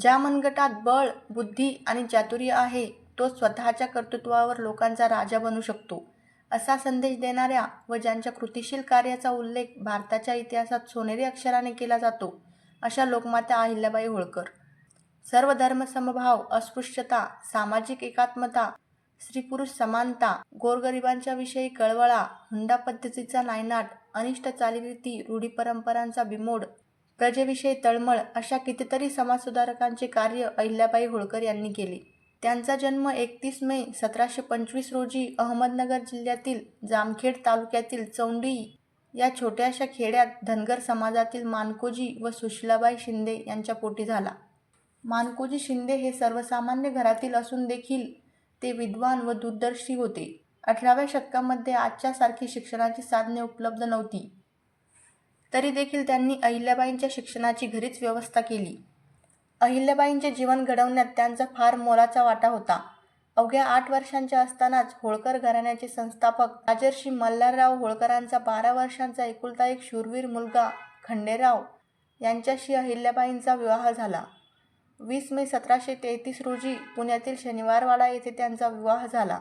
ज्या मनगटात बळ बुद्धी आणि चातुर्य आहे तो स्वतःच्या कर्तृत्वावर लोकांचा राजा बनू शकतो असा संदेश देणाऱ्या व ज्यांच्या कृतिशील कार्याचा उल्लेख भारताच्या इतिहासात सोनेरी अक्षराने केला जातो अशा लोकमाता अहिल्याबाई होळकर. सर्व धर्मसमभाव अस्पृश्यता सामाजिक एकात्मता स्त्री पुरुष समानता गोरगरिबांच्या विषयी कळवळा हुंडा पद्धतीचा नायनाट अनिष्ट चालीरीती रूढी परंपरांचा बिमोड प्रजेविषयी तळमळ अशा कितीतरी समाजसुधारकांचे कार्य अहिल्याबाई होळकर यांनी केले. त्यांचा जन्म एकतीस मे सतराशे पंचवीस रोजी अहमदनगर जिल्ह्यातील जामखेड तालुक्यातील चौंडी या छोट्याशा खेड्यात धनगर समाजातील मानकोजी व सुशीलाबाई शिंदे यांच्या पोटी झाला. मानकोजी शिंदे हे सर्वसामान्य घरातील असून देखील ते विद्वान व दूरदर्शी होते. अठराव्या शतकामध्ये आजच्यासारखी शिक्षणाची साधने उपलब्ध नव्हती. तरी देखील त्यांनी अहिल्याबाईंच्या शिक्षणाची घरीच व्यवस्था केली. अहिल्याबाईंचे जीवन घडवण्यात त्यांचा फार मोलाचा वाटा होता. अवघ्या आठ वर्षांच्या असतानाच होळकर घराण्याचे संस्थापक राजर्षी मल्हारराव होळकरांचा बारा वर्षांचा एकुलता एक शूरवीर मुलगा खंडेराव यांच्याशी अहिल्याबाईंचा विवाह झाला. वीस मे सतराशे तेहतीस रोजी पुण्यातील शनिवारवाडा येथे त्यांचा विवाह झाला.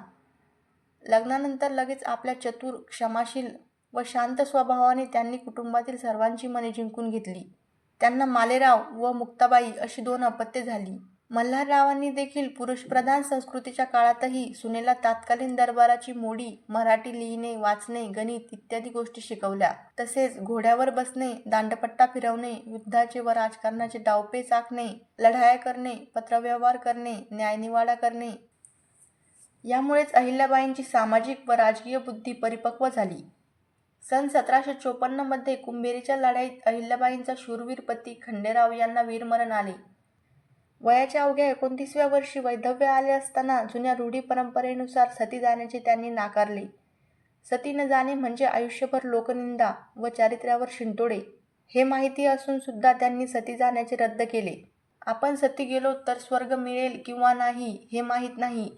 लग्नानंतर लगेच आपल्या चतुर क्षमाशील व शांत स्वभावाने त्यांनी कुटुंबातील सर्वांची मने जिंकून घेतली. त्यांना मालेराव व मुक्ताबाई अशी दोन अपत्ये झाली. मल्हाररावांनी देखील पुरुषप्रधान संस्कृतीच्या काळातही सुनेला तात्कालीन दरबाराची मोडी मराठी लिहिणे वाचणे गणित इत्यादी गोष्टी शिकवल्या. तसेच घोड्यावर बसणे दांडपट्टा फिरवणे युद्धाचे व राजकारणाचे डावपे चाकणे लढाया करणे पत्रव्यवहार करणे न्यायनिवाडा करणे. यामुळेच अहिल्याबाईंची सामाजिक व राजकीय बुद्धी परिपक्व झाली. सन सतराशे चोपन्नमध्ये कुंभेरीच्या लढाईत अहिल्याबाईंचा शूरवीर पती खंडेराव यांना वीरमरण आले. वयाच्या अवघ्या एकोणतीसव्या वर्षी वैधव्य आले असताना जुन्या रूढी परंपरेनुसार सती जाण्याचे त्यांनी नाकारले. सती न जाणे म्हणजे आयुष्यभर लोकनिंदा व चारित्र्यावर शिंतोडे हे माहिती असून सुद्धा त्यांनी सती जाण्याचे रद्द केले. आपण सती गेलो तर स्वर्ग मिळेल किंवा नाही हे माहीत नाही.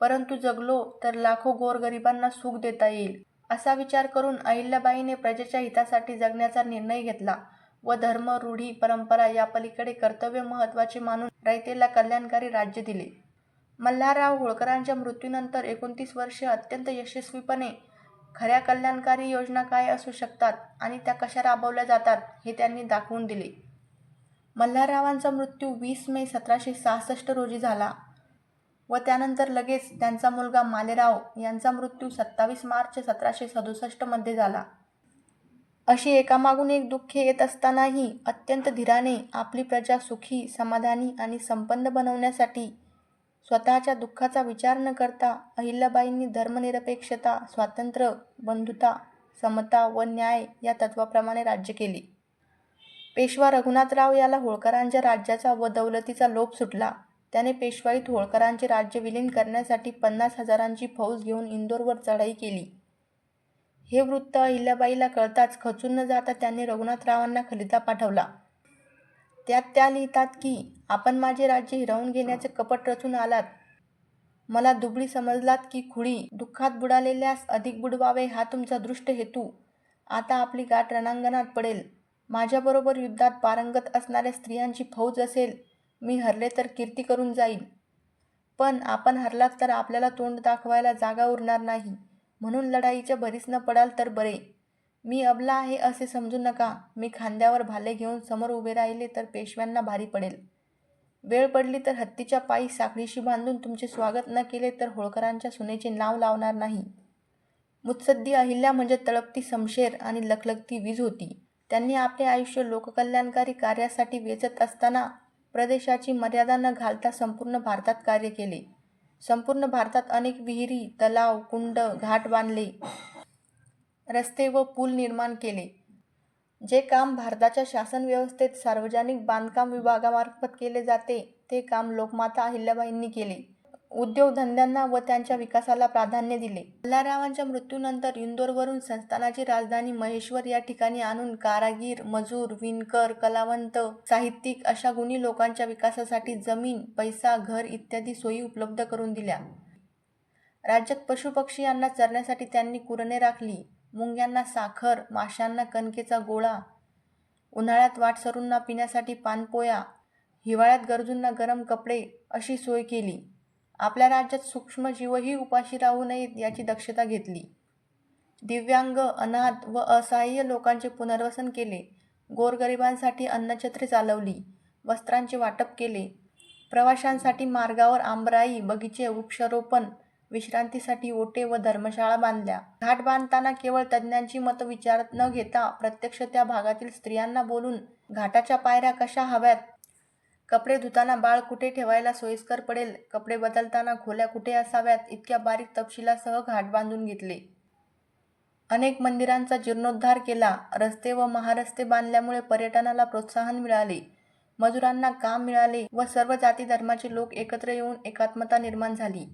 परंतु जगलो तर लाखो गोरगरिबांना सुख देता येईल. असा विचार करून अहिल्याबाईने प्रजेच्या हितासाठी जगण्याचा निर्णय घेतला व धर्म रूढी परंपरा या पलीकडे कर्तव्य महत्त्वाचे मानून रयतेला कल्याणकारी राज्य दिले. मल्हारराव होळकरांच्या मृत्यूनंतर एकोणतीस वर्षे अत्यंत यशस्वीपणे खऱ्या कल्याणकारी योजना काय असू शकतात आणि त्या कशा राबवल्या जातात हे त्यांनी दाखवून दिले. मल्हाररावांचा मृत्यू वीस मे सतराशे सहासष्ट रोजी झाला. व त्यानंतर लगेच त्यांचा मुलगा मालेराव यांचा मृत्यू सत्तावीस मार्च सतराशे सदुसष्टमध्ये झाला. अशी एकामागून एक दुःखे येत असतानाही अत्यंत धीराने आपली प्रजा सुखी समाधानी आणि संपन्न बनवण्यासाठी स्वतःच्या दुःखाचा विचार न करता अहिल्याबाईंनी धर्मनिरपेक्षता स्वातंत्र्य बंधुता समता व न्याय या तत्वाप्रमाणे राज्य केले. पेशवा रघुनाथराव याला होळकरांच्या राज्याचा व दौलतीचा लोभ सुटला. त्याने पेशवाईत होळकरांचे राज्य विलीन करण्यासाठी पन्नास हजारांची फौज घेऊन इंदोरवर चढाई केली. हे वृत्त अहिल्याबाईला कळताच खचून न जाता त्यांनी रघुनाथरावांना खलिता पाठवला. त्यात त्या लिहितात की आपण माझे राज्य हिरावून घेण्याचे कपट रचून आलात. मला दुबळी समजलात की खुळी दुःखात बुडालेल्यास अधिक बुडवावे हा तुमचा दृष्ट हेतू. आता आपली गाठ रणांगणात पडेल. माझ्याबरोबर युद्धात पारंगत असणाऱ्या स्त्रियांची फौज असेल मी हरले तर कीर्ती करून जाईल पण आपण हरलात तर आपल्याला तोंड दाखवायला जागा उरणार नाही. म्हणून लढाईच्या भरीस न पडाल तर बरे. मी अबला आहे असे समजू नका. मी खांद्यावर भाले घेऊन समोर उभे राहिले तर पेशव्यांना भारी पडेल. वेळ पडली तर हत्तीच्या पायी साखळीशी बांधून तुमचे स्वागत न केले तर होळकरांच्या सुनेचे नाव लावणार नाही. मुत्सद्दी अहिल्या म्हणजे तळपती समशेर आणि लखलखती वीज होती. त्यांनी आपले आयुष्य लोककल्याणकारी कार्यासाठी वेचत असताना प्रदेशाची मर्यादा न घालता संपूर्ण भारतात कार्य केले. संपूर्ण भारतात अनेक विहिरी तलाव कुंड घाट बांधले. रस्ते व पूल निर्माण केले. जे काम भारताच्या शासन व्यवस्थेत सार्वजनिक बांधकाम विभागामार्फत केले जाते ते काम लोकमाता अहिल्याबाईंनी केले. उद्योगधंद्यांना व त्यांच्या विकासाला प्राधान्य दिले. मल्हाररावांच्या मृत्यूनंतर इंदोरवरून संस्थानाची राजधानी महेश्वर या ठिकाणी आणून कारागीर मजूर विणकर कलावंत साहित्यिक अशा गुणी लोकांच्या विकासासाठी जमीन पैसा घर इत्यादी सोयी उपलब्ध करून दिल्या. राज्यात पशुपक्षी यांना चरण्यासाठी त्यांनी कुरणे राखली. मुंग्यांना साखर माशांना कणकेचा गोळा उन्हाळ्यात वाटसरूंना पिण्यासाठी पानपोया हिवाळ्यात गरजूंना गरम कपडे अशी सोय केली. आपल्या राज्यात सूक्ष्मजीवही उपाशी राहू नयेत याची दक्षता घेतली. दिव्यांग अनाथ व असहाय्य लोकांचे पुनर्वसन केले. गोरगरिबांसाठी अन्नछत्रे चालवली. वस्त्रांचे वाटप केले. प्रवाशांसाठी मार्गावर आंबराई बगीचे वृक्षारोपण विश्रांतीसाठी ओटे व धर्मशाळा बांधल्या. घाट बांधताना केवळ तज्ज्ञांची मतं विचारात न घेता प्रत्यक्ष त्या भागातील स्त्रियांना बोलून घाटाच्या पायऱ्या कशा हव्यात? कपडे धुताना बाळ कुठे ठेवायला सोयीस्कर पडेल? कपडे बदलताना खोल्या कुठे असाव्यात? इतक्या बारीक तपशिलासह घाट बांधून घेतले. अनेक मंदिरांचा जीर्णोद्धार केला. रस्ते व महारस्ते बांधल्यामुळे पर्यटनाला प्रोत्साहन मिळाले. मजुरांना काम मिळाले व सर्व जाती धर्माचे लोक एकत्र येऊन एकात्मता निर्माण झाली.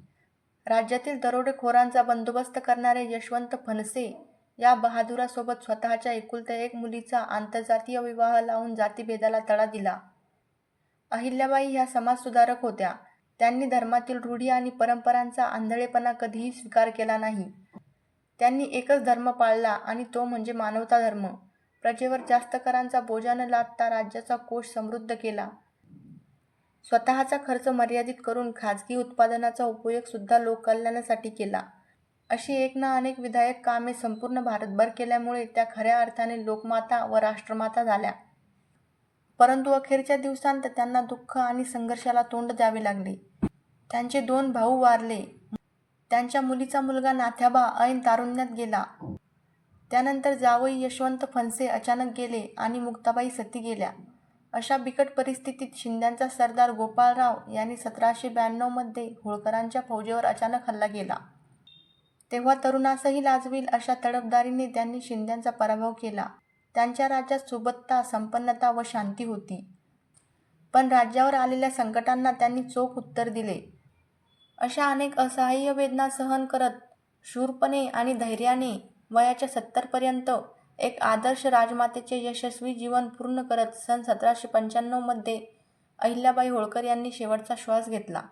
राज्यातील दरोडेखोरांचा बंदोबस्त करणारे यशवंत फणसे या बहादुरासोबत स्वतःच्या एकुलत्या एक मुलीचा आंतरजातीय विवाह लावून जातीभेदाला तडा दिला. अहिल्याबाई ह्या समाजसुधारक होत्या. त्यांनी धर्मातील रूढी आणि परंपरांचा आंधळेपणा कधीही स्वीकार केला नाही. त्यांनी एकच धर्म पाळला आणि तो म्हणजे मानवता धर्म. प्रजेवर जास्त करांचा बोजा न लादता राज्याचा कोश समृद्ध केला. स्वतःचा खर्च मर्यादित करून खाजगी उत्पादनाचा उपयोग सुद्धा लोककल्याणासाठी केला. अशी एक ना अनेक विधायक कामे संपूर्ण भारतभर केल्यामुळे त्या खऱ्या अर्थाने लोकमाता व राष्ट्रमाता झाल्या. परंतु अखेरच्या दिवसांत त्यांना दुःख आणि संघर्षाला तोंड द्यावे लागले. त्यांचे दोन भाऊ वारले. त्यांच्या मुलीचा मुलगा नाथ्याबा ऐन तारुण्यात गेला. त्यानंतर जावई यशवंत फणसे अचानक गेले आणि मुक्ताबाई सती गेल्या. अशा बिकट परिस्थितीत शिंद्यांचा सरदार गोपाळराव यांनी सतराशे ब्याण्णवमध्ये होळकरांच्या फौजेवर अचानक हल्ला केला. तेव्हा तरुणासही लाजवील अशा तडफदारीने त्यांनी शिंद्यांचा पराभव केला. त्यांच्या राज्यात सुबत्ता संपन्नता व शांती होती. पण राज्यावर आलेल्या संकटांना त्यांनी चोख उत्तर दिले. अशा अनेक असहाय्य वेदना सहन करत शूरपणे आणि धैर्याने वयाच्या सत्तरपर्यंत एक आदर्श राजमातेचे यशस्वी जीवन पूर्ण करत सन सतराशे पंच्याण्णवमध्ये अहिल्याबाई होळकर यांनी शेवटचा श्वास घेतला.